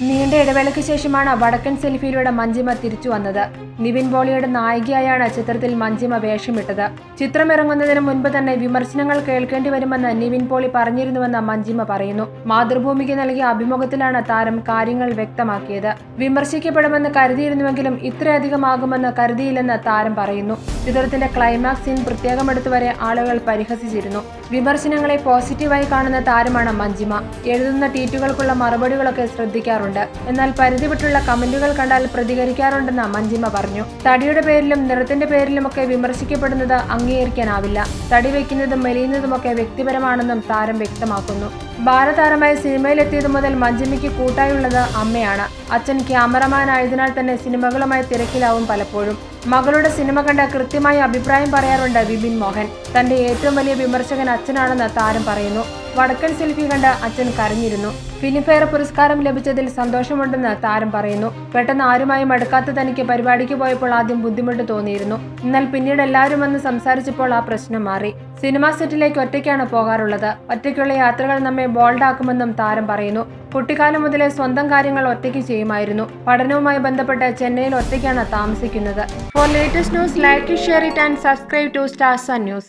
നീണ്ട ഇടവേളയ്ക്ക് ശേഷമാണ് വടക്കൻ സെൽഫിയിലൂടെ മഞ്ജിമ തിരിച്ചു വന്നത്. നിവിൻ പോളിയുടെ നായികയായാണ് ചിത്രത്തിൽ മഞ്ജിമ വേഷമിട്ടത്. ചിത്രം ഇറങ്ങുന്നതിന് മുൻപ് തന്നെ വിമർശനങ്ങൾ കേൾക്കേണ്ടി വരുമെന്ന് നിവിൻ പോളി പറഞ്ഞിരുന്നുവെന്ന് മഞ്ജിമ പറയുന്നു. മാതൃഭൂമിക്ക് നൽകിയ അഭിമുഖത്തിലാണ് താരം കാര്യങ്ങൾ വ്യക്തമാക്കിയത്. വിമർശിക്കപ്പെടുമെന്ന് കരുതിയിരുന്നുവെങ്കിലും ഇത്രയധികമാകുമെന്ന് കരുതിയില്ലെന്ന് താരം പറയുന്നു. ചിത്രത്തിന്റെ ക്ലൈമാക്സ് സീൻ പ്രത്യേകം എടുത്തുവരെ ആളുകൾ പരിഹസിച്ചിരുന്നു. വിമർശനങ്ങളെ പോസിറ്റീവായി കാണുന്ന താരമാണ് മഞ്ജിമ. എഴുതുന്ന ട്വീറ്റുകൾക്കുള്ള മറുപടികളൊക്കെ ശ്രദ്ധിക്കാറുണ്ട്. എന്നാൽ പരിധി വിട്ടുള്ള കമന്റുകൾ കണ്ടാൽ പ്രതികരിക്കാറുണ്ടെന്ന് മഞ്ജിമ പറഞ്ഞു. തടിയുടെ പേരിലും നിറത്തിന്റെ പേരിലുമൊക്കെ വിമർശിക്കപ്പെടുന്നത് അംഗീകരിക്കാനാവില്ല. തടി വയ്ക്കുന്നതും മെലിയുന്നതുമൊക്കെ വ്യക്തിപരമാണെന്നും താരം വ്യക്തമാക്കുന്നു. ബാലതാരമായി സിനിമയിലെത്തിയതു മുതൽ മഞ്ജിമയ്ക്ക് കൂട്ടായുള്ളത് അമ്മയാണ്. അച്ഛൻ ക്യാമറമാൻ ആയതിനാൽ തന്നെ സിനിമകളുമായി തിരക്കിലാവും പലപ്പോഴും. മകളുടെ സിനിമ കണ്ട കൃത്യമായി അഭിപ്രായം പറയാറുണ്ട് വിപിൻ മോഹൻ. തന്റെ ഏറ്റവും വലിയ വിമർശകൻ അച്ഛനാണെന്ന് താരം പറയുന്നു. വടക്കൻ സെൽഫി കണ്ട് അച്ഛൻ കരഞ്ഞിരുന്നു. ഫിലിംഫെയർ പുരസ്കാരം ലഭിച്ചതിൽ സന്തോഷമുണ്ടെന്ന് താരം പറയുന്നു. പെട്ടെന്ന് ആരുമായും അടുക്കാത്ത തനിക്ക് പരിപാടിക്ക് പോയപ്പോൾ ആദ്യം ബുദ്ധിമുട്ട് തോന്നിയിരുന്നു. എന്നാൽ പിന്നീട് എല്ലാവരും വന്ന് സംസാരിച്ചപ്പോൾ ആ പ്രശ്നം മാറി. സിനിമാ സെറ്റിലേക്ക് ഒറ്റയ്ക്കാണ് പോകാറുള്ളത്. ഒറ്റയ്ക്കുള്ള യാത്രകൾ നമ്മെ ബോൾഡാക്കുമെന്നും താരം പറയുന്നു. കുട്ടിക്കാലം മുതലേ സ്വന്തം കാര്യങ്ങൾ ഒറ്റയ്ക്ക് ചെയ്യുമായിരുന്നു. പഠനവുമായി ബന്ധപ്പെട്ട് ചെന്നൈയിൽ ഒറ്റയ്ക്കാണ് താമസിക്കുന്നത്. For latest news like share it and subscribe to stars news